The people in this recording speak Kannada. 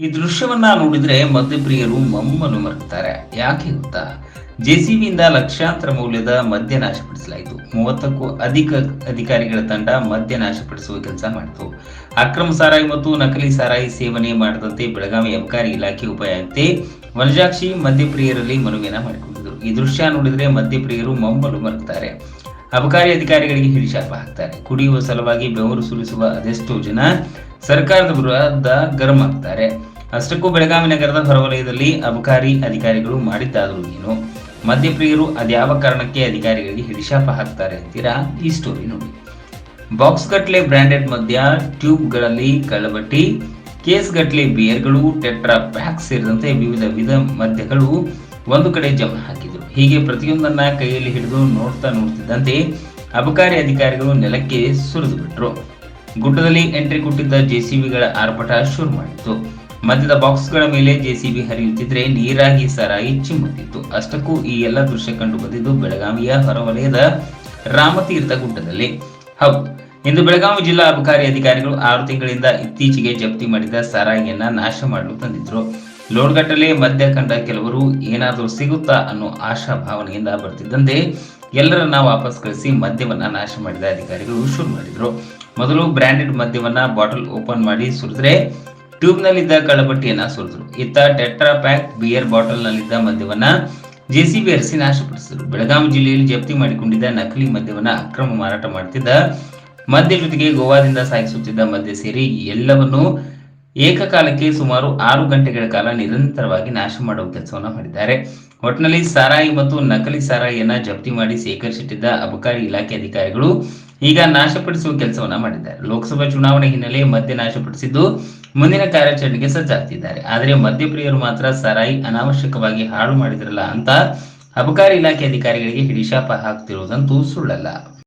ಈ ದೃಶ್ಯವನ್ನ ನೋಡಿದ್ರೆ ಮದ್ಯಪ್ರಿಯರು ಮಮ್ಮನ್ನು ಮರುತ್ತಾರೆ ಯಾಕೆ ಗೊತ್ತಾ? ಜೆಸಿಬಿಯಿಂದ ಲಕ್ಷಾಂತರ ಮೌಲ್ಯದ ಮದ್ಯ ನಾಶಪಡಿಸಲಾಯಿತು. ಮೂವತ್ತಕ್ಕೂ ಅಧಿಕ ಅಧಿಕಾರಿಗಳ ತಂಡ ಮದ್ಯ ನಾಶಪಡಿಸುವ ಕೆಲಸ ಮಾಡಿತು. ಅಕ್ರಮ ಸಾರಾಯಿ ಮತ್ತು ನಕಲಿ ಸಾರಾಯಿ ಸೇವನೆ ಮಾಡದಂತೆ ಬೆಳಗಾವಿ ಅಬಕಾರಿ ಇಲಾಖೆ ಉಪಾಯಂತೆ ವನಜಾಕ್ಷಿ ಮದ್ಯಪ್ರಿಯರಲ್ಲಿ ಮನವಿಯನ್ನ ಮಾಡಿಕೊಂಡಿದ್ರು ಈ ದೃಶ್ಯ ನೋಡಿದ್ರೆ ಮದ್ಯಪ್ರಿಯರು ಮಮ್ಮಲು ಮರುತ್ತಾರೆ ಅಬಕಾರಿ ಅಧಿಕಾರಿಗಳಿಗೆ ಹಿಡಿಶಾಪ ಹಾಕ್ತಾರೆ. ಕುಡಿಯುವ ಸಲುವಾಗಿ ಬೆವರು ಸುರಿಸುವ ಅದೆಷ್ಟೋ ಜನ ಸರ್ಕಾರದ ವಿರುದ್ಧ ಗರಂ ಆಗ್ತಾರೆ. ಅಷ್ಟಕ್ಕೂ ಬೆಳಗಾವಿ ನಗರದ ಹೊರವಲಯದಲ್ಲಿ ಅಬಕಾರಿ ಅಧಿಕಾರಿಗಳು ಮಾಡಿದ್ದಾದರೂ ಏನು? ಮದ್ಯಪ್ರಿಯರು ಅದ್ಯಾವ ಕಾರಣಕ್ಕೆ ಅಧಿಕಾರಿಗಳಿಗೆ ಹಿಡಿಶಾಪ ಹಾಕ್ತಾರೆ ಅಂತೀರಾ? ಈ ಸ್ಟೋರಿ ನೋಡಿ. ಬಾಕ್ಸ್ ಗಟ್ಲೆ ಬ್ರಾಂಡೆಡ್ ಮದ್ಯ, ಟ್ಯೂಬ್ಗಳಲ್ಲಿ ಕಳಬಟ್ಟಿ ಕೇಸ್ ಗಟ್ಲೆ ಬಿಯರ್ಗಳು, ಟೆಟ್ರಾ ಪ್ಯಾಕ್ ಸೇರಿದಂತೆ ವಿವಿಧ ವಿಧ ಮದ್ಯಗಳು ಒಂದು ಕಡೆ ಜಮ ಹಾಕಿದರು. ಹೀಗೆ ಪ್ರತಿಯೊಂದನ್ನ ಕೈಯಲ್ಲಿ ಹಿಡಿದು ನೋಡ್ತಾ ನೋಡ್ತಿದ್ದಂತೆ ಅಬಕಾರಿ ಅಧಿಕಾರಿಗಳು ನೆಲಕ್ಕೆ ಸುರಿದು ಬಿಟ್ರು. ಗುಡ್ಡದಲ್ಲಿ ಎಂಟ್ರಿ ಕೊಟ್ಟಿದ್ದ ಜೆಸಿಬಿಗಳ ಆರ್ಭಟ ಶುರು ಮಾಡಿತು ಮಧ್ಯದ ಬಾಕ್ಸ್ಗಳ ಮೇಲೆ ಜೆಸಿಬಿ ಹರಿಯುತ್ತಿದ್ರೆ ನೀರಾಗಿ ಸರಾಗಿ ಚಿಮ್ಮುತ್ತಿತ್ತು. ಅಷ್ಟಕ್ಕೂ ಈ ಎಲ್ಲ ದೃಶ್ಯ ಕಂಡು ಬಂದಿದ್ದು ಬೆಳಗಾವಿಯ ಹೊರವಲಯದ ರಾಮತೀರ್ಥ ಗುಡ್ಡದಲ್ಲಿ. ಹೌದು, ಇಂದು ಬೆಳಗಾವಿ ಜಿಲ್ಲಾ ಅಬಕಾರಿ ಅಧಿಕಾರಿಗಳು ಆರು ತಿಂಗಳಿಂದ ಇತ್ತೀಚೆಗೆ ಜಪ್ತಿ ಮಾಡಿದ ಸಾರಾಯಿಯನ್ನ ನಾಶ ಮಾಡಲು ತಂದಿದ್ರು. ಲೋಡ್ಗಟ್ಟಲೆ ಮದ್ಯ ಕಂಡ ಕೆಲವರು ಏನಾದರೂ ಸಿಗುತ್ತಾ ಅನ್ನೋ ಆಶಾ ಭಾವನೆಯಿಂದ ಬರ್ತಿದ್ದಂತೆ ಎಲ್ಲರನ್ನ ವಾಪಸ್ ಕಳಿಸಿ ಮದ್ಯವನ್ನ ನಾಶ ಮಾಡಿದ ಅಧಿಕಾರಿಗಳು ಶುರು ಮಾಡಿದ್ರು. ಮೊದಲು ಬ್ರಾಂಡೆಡ್ ಮದ್ಯವನ್ನ ಬಾಟಲ್ ಓಪನ್ ಮಾಡಿ ಸುರಿದ್ರೆ ಟ್ಯೂಬ್ ನಲ್ಲಿದ್ದ ಕಳಪಟ್ಟಿಯನ್ನ ಸುರಿದ್ರು. ಇತ್ತ ಟೆಟ್ರಾ ಪ್ಯಾಕ್ ಬಿಯರ್ ಬಾಟಲ್ ನಲ್ಲಿದ್ದ ಮದ್ಯವನ್ನ ಜೆಸಿಬಿ ಹರಿಸಿ ನಾಶಪಡಿಸಿದರು. ಬೆಳಗಾವಿ ಜಿಲ್ಲೆಯಲ್ಲಿ ಜಪ್ತಿ ಮಾಡಿಕೊಂಡಿದ್ದ ನಕಲಿ ಮದ್ಯವನ್ನ ಅಕ್ರಮ ಮಾರಾಟ ಮಾಡುತ್ತಿದ್ದ ಮದ್ಯ ಜೊತೆಗೆ ಗೋವಾದಿಂದ ಸಾಗಿಸುತ್ತಿದ್ದ ಮದ್ಯ ಸೇರಿ ಎಲ್ಲವನ್ನು ಏಕಕಾಲಕ್ಕೆ ಸುಮಾರು ಆರು ಗಂಟೆಗಳ ಕಾಲ ನಿರಂತರವಾಗಿ ನಾಶ ಮಾಡುವ ಕೆಲಸವನ್ನ ಮಾಡಿದ್ದಾರೆ. ಒಟ್ಟಿನಲ್ಲಿ ಸಾರಾಯಿ ಮತ್ತು ನಕಲಿ ಸಾರಾಯಿಯನ್ನ ಜಪ್ತಿ ಮಾಡಿ ಸೇಕರಿಸಿಟ್ಟಿದ್ದ ಅಬಕಾರಿ ಇಲಾಖೆ ಅಧಿಕಾರಿಗಳು ಈಗ ನಾಶಪಡಿಸುವ ಕೆಲಸವನ್ನ ಮಾಡಿದ್ದಾರೆ. ಲೋಕಸಭಾ ಚುನಾವಣೆ ಹಿನ್ನೆಲೆ ಮದ್ಯ ನಾಶಪಡಿಸಿದ್ದು ಮುಂದಿನ ಕಾರ್ಯಾಚರಣೆಗೆ ಸಜ್ಜಾಗ್ತಿದ್ದಾರೆ. ಆದರೆ ಮದ್ಯಪ್ರಿಯರು ಮಾತ್ರ ಸರಾಯಿ, ಅನಾವಶ್ಯಕವಾಗಿ ಹಾಳು ಮಾಡಿದ್ರಲ್ಲ ಅಂತ ಅಬಕಾರಿ ಇಲಾಖೆ ಅಧಿಕಾರಿಗಳಿಗೆ ಹಿಡಿಶಾಪ ಹಾಕ್ತಿರುವುದಂತೂ ಸುಳ್ಳಲ್ಲ.